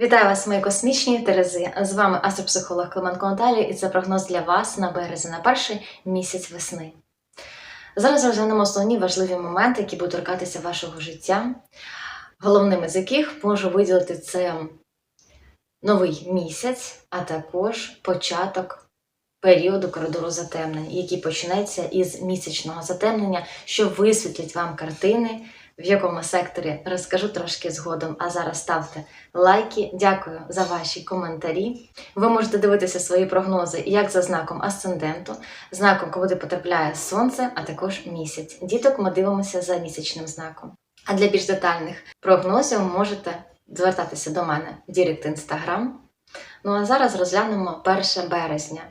Вітаю вас, мої космічні Терези. З вами астропсихолог Клименко Наталія, і це прогноз для вас на березень, на перший місяць весни. Зараз розглянемо основні важливі моменти, які будуть торкатися вашого життя, головними з яких можу виділити це новий місяць, а також початок періоду коридору затемнень, який почнеться із місячного затемнення, що висвітлить вам картини. В якому секторі розкажу трошки згодом. А зараз ставте лайки. Дякую за ваші коментарі. Ви можете дивитися свої прогнози як за знаком асценденту, знаком, куди потрапляє сонце, а також місяць. Діток ми дивимося за місячним знаком. А для більш детальних прогнозів можете звертатися до мене в Дірект Інстаграм. Ну а зараз розглянемо 1 березня.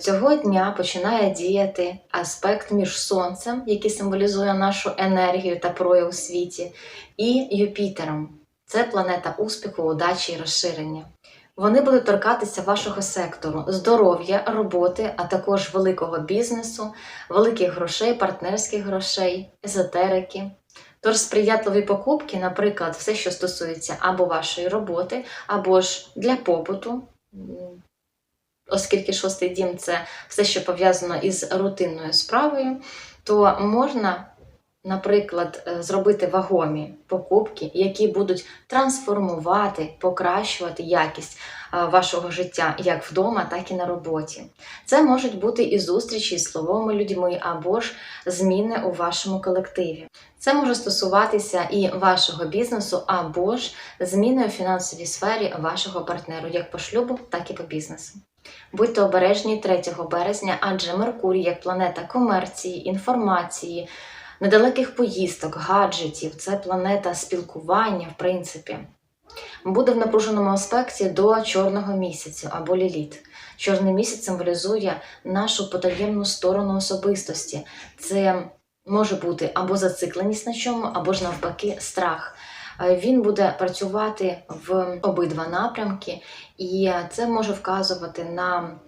Цього дня починає діяти аспект між сонцем, який символізує нашу енергію та прояв у світі, і Юпітером. Це планета успіху, удачі і розширення. Вони будуть торкатися вашого сектору, здоров'я, роботи, а також великого бізнесу, великих грошей, партнерських грошей, езотерики. Тож сприятливі покупки, наприклад, все, що стосується або вашої роботи, або ж для побуту, оскільки шостий дім це все, що пов'язано із рутинною справою, то можна, наприклад, е, зробити вагомі покупки, які будуть трансформувати, покращувати якість е, вашого життя як вдома, так і на роботі. Це можуть бути і зустрічі з слововими людьми, або ж зміни у вашому колективі. Це може стосуватися і вашого бізнесу, або ж зміни у фінансовій сфері вашого партнеру, як по шлюбу, так і по бізнесу. Будьте обережні 3 березня, адже Меркурій, як планета комерції, інформації, недалеких поїздок, гаджетів, це планета спілкування, в принципі, буде в напруженому аспекті до чорного місяця або ліліт. Чорний місяць символізує нашу потаємну сторону особистості. Це може бути або зацикленість на чому, або ж навпаки страх. Е, Він буде працювати в обидва напрямки, і це може вказувати на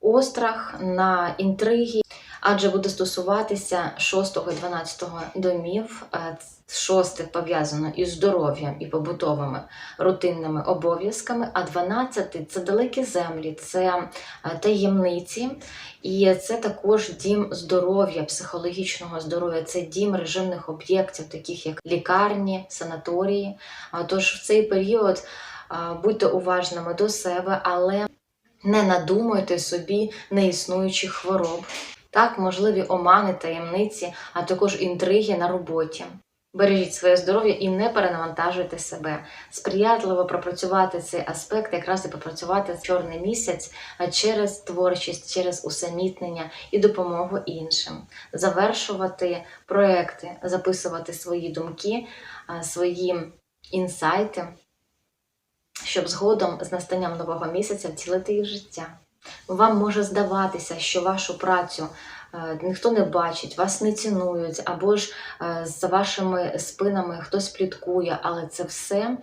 острах, на інтриги, адже буде стосуватися 6 і 12 домів. Е, Шосте пов'язано із здоров'ям і побутовими рутинними обов'язками, а 12 це далекі землі, це е, таємниці, і це також дім здоров'я, психологічного здоров'я, це дім режимних об'єктів, таких як лікарні, санаторії. Тож в цей період будьте уважними до себе, але не надумуйте собі неіснуючих хвороб. Так, можливі омани, таємниці, а також інтриги на роботі. Бережіть своє здоров'я і не перенавантажуйте себе. Сприятливо пропрацювати цей аспект, якраз і попрацювати чорний місяць через творчість, через усамітнення і допомогу іншим, завершувати проекти, записувати свої думки, свої інсайти, щоб згодом з настанням нового місяця втілити їх життя. Вам може здаватися, що вашу працю е, ніхто не бачить, вас не цінують, або ж е, за вашими спинами хтось пліткує, але це все е,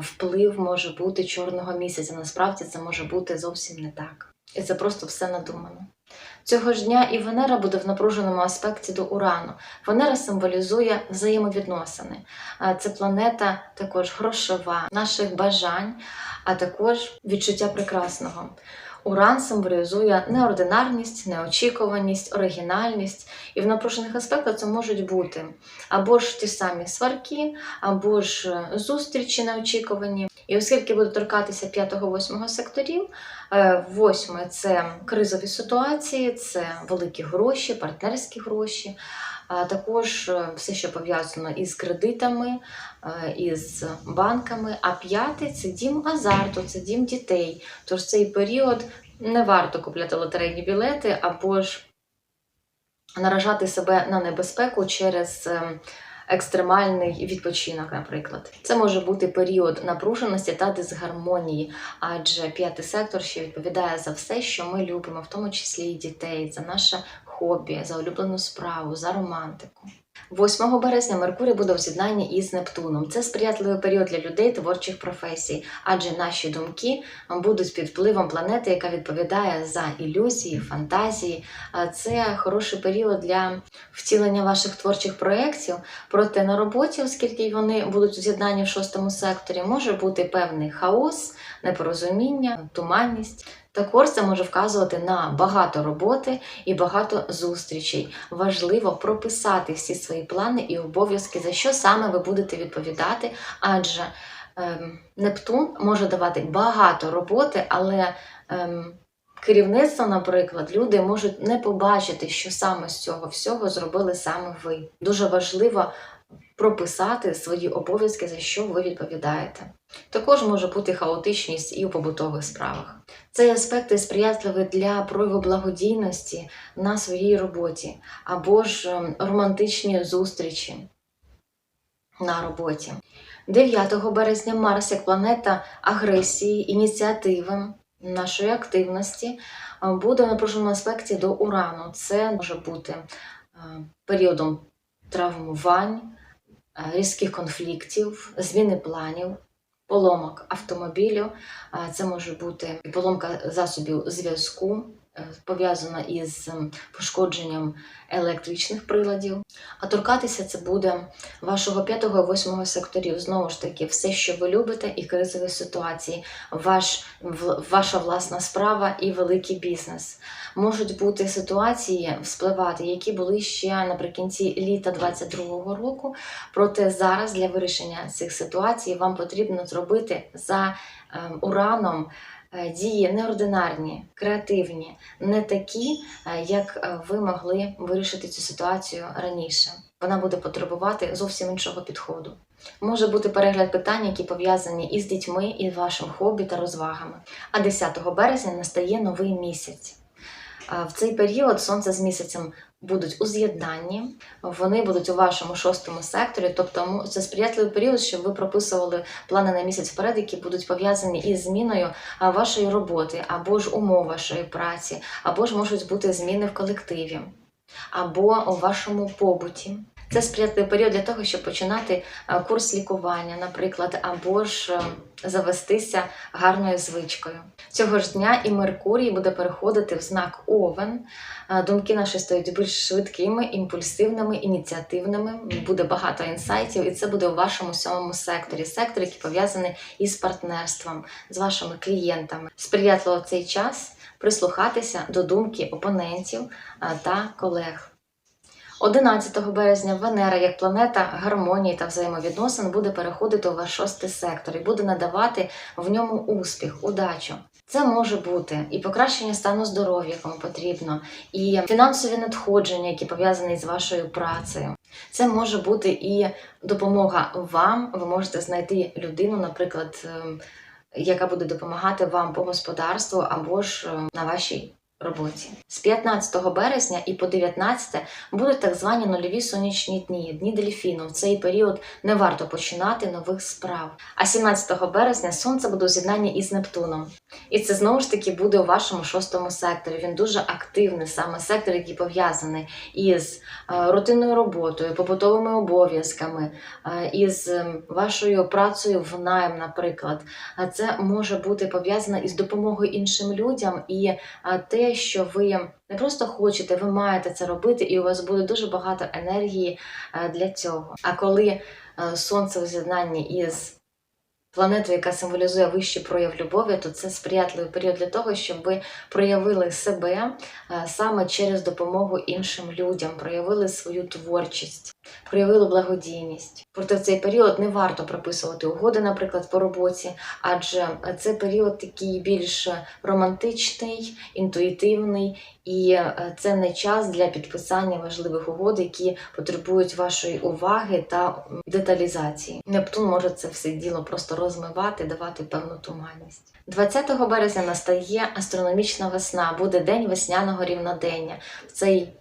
вплив може бути чорного місяця. Насправді це може бути зовсім не так. І це просто все надумано. Цього ж дня і Венера буде в напруженому аспекті до Урану. Венера символізує взаємовідносини. Це планета також грошова, наших бажань, а також відчуття прекрасного. Уран символізує неординарність, неочікуваність, оригінальність, і в напружених аспектах це можуть бути або ж ті самі сварки, або ж е, зустрічі неочікувані. І оскільки буде торкатися 5-8 секторів, е, восьме це кризові ситуації, це великі гроші, партнерські гроші, також е, все, що пов'язано із кредитами, е, із банками. А п'ятий це дім азарту, це дім дітей. Тож цей період не варто купляти лотерейні білети або ж наражати себе на небезпеку через. е, Екстремальний відпочинок, наприклад, це може бути період напруженості та дисгармонії, адже п'ятий сектор ще відповідає за все, що ми любимо, в тому числі і дітей, за наше хобі, за улюблену справу, за романтику. 8 березня Меркурій буде в з'єднанні із Нептуном. Це сприятливий період для людей творчих професій, адже наші думки будуть під впливом планети, яка відповідає за ілюзії, фантазії. Це хороший період для втілення ваших творчих проєктів. Проте на роботі, оскільки вони будуть у з'єднанні в шостому секторі, може бути певний хаос, непорозуміння, туманність. Також це може вказувати на багато роботи і багато зустрічей. Важливо прописати всі свої плани і обов'язки, за що саме ви будете відповідати, адже ем, Нептун може давати багато роботи, але ем, керівництво, наприклад, люди можуть не побачити, що саме з цього всього зробили саме ви. Дуже важливо прописати свої обов'язки, за що ви відповідаєте. Також може бути хаотичність і у побутових справах. Цей аспект сприятливий для прояву благодійності на своїй роботі або ж ем, романтичні зустрічі на роботі. 9 березня Марс як планета агресії, ініціативи, нашої активності е, буде в напруженому аспекті до Урану. Це може бути е, періодом травмувань, різких конфліктів, зміни планів, поломок автомобілю. Е, Це може бути поломка засобів зв'язку, е, пов'язана із ем, пошкодженням електричних приладів. А торкатися це буде вашого 5 і 8 секторів. Знову ж таки, все, що ви любите, і кризові ситуації, ваш, ваша власна справа і великий бізнес. Можуть бути ситуації вспливати, які були ще наприкінці літа 22-го року. Проте зараз для вирішення цих ситуацій вам потрібно зробити за ем, ураном е, дії неординарні, креативні, не такі, е, як е, ви могли вирішити цю ситуацію раніше. Вона буде потребувати зовсім іншого підходу. Може бути перегляд питань, які пов'язані із дітьми, і вашим хобі та розвагами. А 10 березня настає новий місяць. В цей період сонце з місяцем будуть у з'єднанні, вони будуть у вашому шостому секторі, тобто це сприятливий період, щоб ви прописували плани на місяць вперед, які будуть пов'язані із зміною вашої роботи, або ж умов вашої праці, або ж можуть бути зміни в колективі, або у вашому побуті. Це сприятливий період для того, щоб починати курс лікування, наприклад, або ж е, завестися гарною звичкою. Цього ж дня і Меркурій буде переходити в знак Овен. Думки наші стають більш швидкими, імпульсивними, ініціативними. Буде багато інсайтів, і це буде у вашому сьомому секторі. Сектор, який пов'язаний із партнерством, з вашими клієнтами. Сприятливо цей час прислухатися до думки опонентів та колег. 11 березня Венера як планета гармонії та взаємовідносин буде переходити у ваш шостий сектор і буде надавати в ньому успіх, удачу. Це може бути і покращення стану здоров'я, кому потрібно, і фінансові надходження, які пов'язані з вашою працею. Це може бути і допомога вам. Ви можете знайти людину, наприклад, ем, яка буде допомагати вам по господарству або ж ем, на вашій роботі. З 15 березня і по 19 будуть так звані нульові сонячні дні, дні дельфіну. В цей період не варто починати нових справ. А 17 березня сонце буде у з'єднанні із Нептуном. І це знову ж таки буде у вашому шостому секторі. Він дуже активний, саме сектор, який пов'язаний із е, рутинною роботою, побутовими обов'язками, е, із ем, вашою працею в найм, наприклад. Це може бути пов'язано із допомогою іншим людям і а, що ви не просто хочете, ви маєте це робити, і у вас буде дуже багато енергії е, для цього. А коли е, сонце у з'єднанні із планетою, яка символізує вищий прояв любові, то це сприятливий період для того, щоб ви проявили себе е, саме через допомогу іншим людям, проявили свою творчість, проявили благодійність. Проте в цей період не варто прописувати угоди, наприклад, по роботі, адже це період такий більш романтичний, інтуїтивний, і е, це не час для підписання важливих угод, які потребують вашої уваги та деталізації. Нептун може це все діло просто розмивати, давати певну туманність. 20 березня настає астрономічна весна, буде день весняного рівнодення. В цей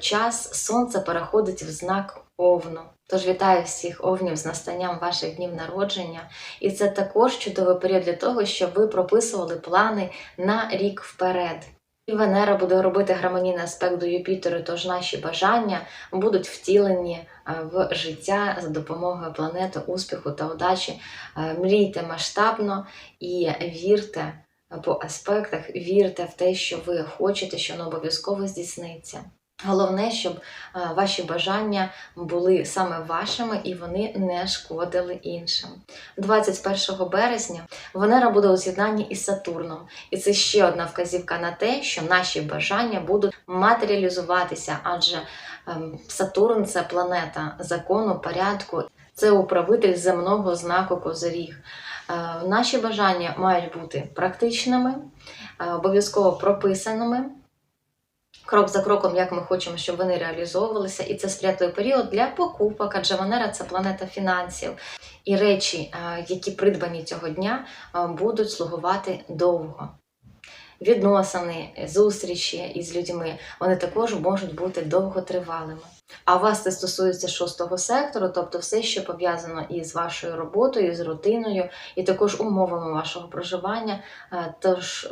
час сонце переходить в знак Овну. Тож вітаю всіх овнів з настанням ваших днів народження. І це також чудовий період для того, щоб ви прописували плани на рік вперед. І Венера буде робити гармонійний аспект до Юпітеру, тож наші бажання будуть втілені е, в життя за допомогою планети успіху та удачі. Е, Мрійте масштабно і вірте по аспектах, вірте в те, що ви хочете, що воно обов'язково здійсниться. Головне, щоб е, ваші бажання були саме вашими і вони не шкодили іншим. 21 березня Венера буде у з'єднанні із Сатурном, і це ще одна вказівка на те, що наші бажання будуть матеріалізуватися, адже ем, Сатурн це планета закону, порядку, це управитель земного знаку Козиріг. Е, Наші бажання мають бути практичними, е, обов'язково прописаними. Крок за кроком, як ми хочемо, щоб вони реалізовувалися, і це сприятливий період для покупок, адже Венера це планета фінансів. І речі, е, які придбані цього дня, е, будуть слугувати довго. Відносини, зустрічі із людьми, вони також можуть бути довготривалими. А у вас це стосується шостого сектору, тобто все, що пов'язано із вашою роботою, з рутиною, і також умовами вашого проживання. Е, Тож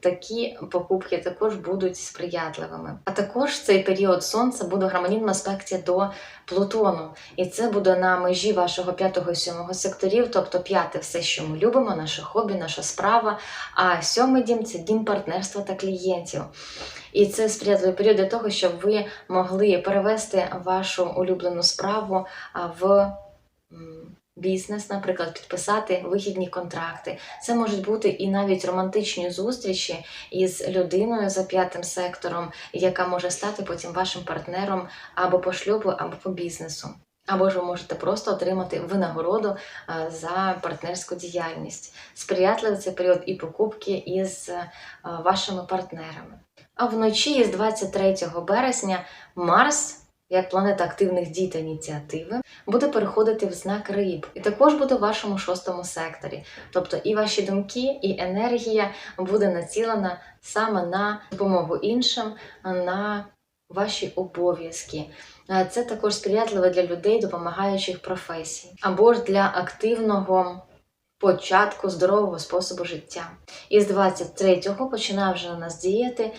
такі покупки також будуть сприятливими. А також цей період сонця буде в гармонійному аспекті до Плутону, і це буде на межі вашого п'ятого і сьомого секторів, тобто п'яте все, що ми любимо, наше хобі, наша справа. А сьомий дім це дім партнерства та клієнтів. І це сприятливий період для того, щоб ви могли перевести вашу улюблену справу в бізнес, наприклад, підписати вигідні контракти. Це можуть бути і навіть романтичні зустрічі із людиною за п'ятим сектором, яка може стати потім вашим партнером або по шлюбу, або по бізнесу. Або ж ви можете просто отримати винагороду за партнерську діяльність. Сприятливий цей період і покупки із вашими партнерами. А вночі із 23 березня Марс, як планета активних дій та ініціативи, буде переходити в знак риб, і також буде в вашому шостому секторі. Тобто і ваші думки, і енергія буде націлена саме на допомогу іншим, на ваші обов'язки. Це також сприятливо для людей, допомагаючих професій, або ж для активного початку здорового способу життя. І з 23-го починає вже на нас діяти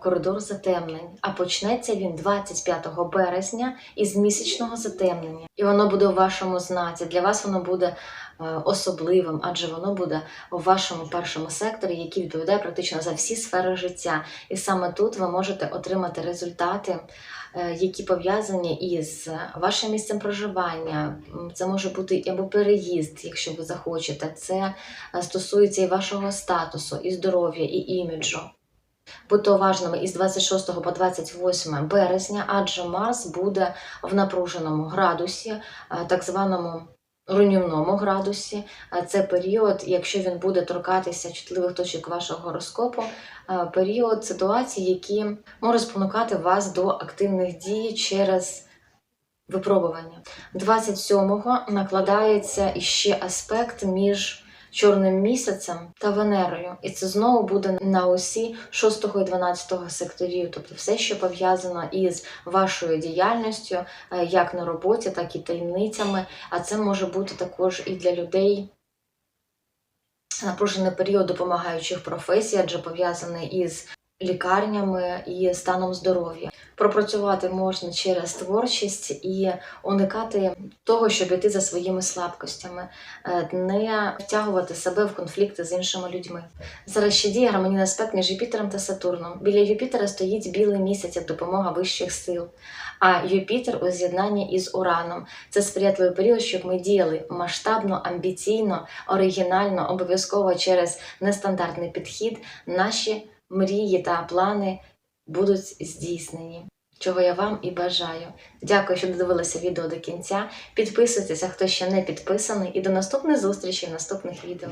коридор затемнень, а почнеться він 25 березня із місячного затемнення. І воно буде у вашому знаці. Для вас воно буде е, особливим, адже воно буде у вашому першому секторі, який відповідає практично за всі сфери життя. І саме тут ви можете отримати результати, е, які пов'язані із вашим місцем проживання. Це може бути або переїзд, якщо ви захочете. Це е, стосується і вашого статусу, і здоров'я, і іміджу. Будьте уважними із 26 по 28 березня, адже Марс буде в напруженому градусі, е, так званому руйнівному градусі. Е, Це період, якщо він буде торкатися чутливих точок вашого гороскопу, е, період ситуацій, які можуть спонукати вас до активних дій через випробування. 27-го накладається іще аспект між чорним місяцем та Венерою, і це знову буде на осі 6 і 12 секторів, тобто все, що пов'язано із вашою діяльністю, е, як на роботі, так і таємницями. А це може бути також і для людей. Напружений період допомагаючих професій, адже пов'язаний із лікарнями і станом здоров'я. Пропрацювати можна через творчість і уникати того, щоб іти за своїми слабкостями, е, не втягувати себе в конфлікти з іншими людьми. Зараз ще діє гармонійний аспект між Юпітером та Сатурном. Біля Юпітера стоїть білий місяць як допомога вищих сил. А Юпітер у з'єднанні із Ураном це сприятливий період, щоб ми діяли масштабно, амбіційно, оригінально, обов'язково через нестандартний підхід. Наші мрії та плани будуть здійснені. Чого я вам і бажаю. Дякую, що додивилися відео до кінця. Підписуйтеся, хто ще не підписаний, і до наступних зустрічей в наступних відео.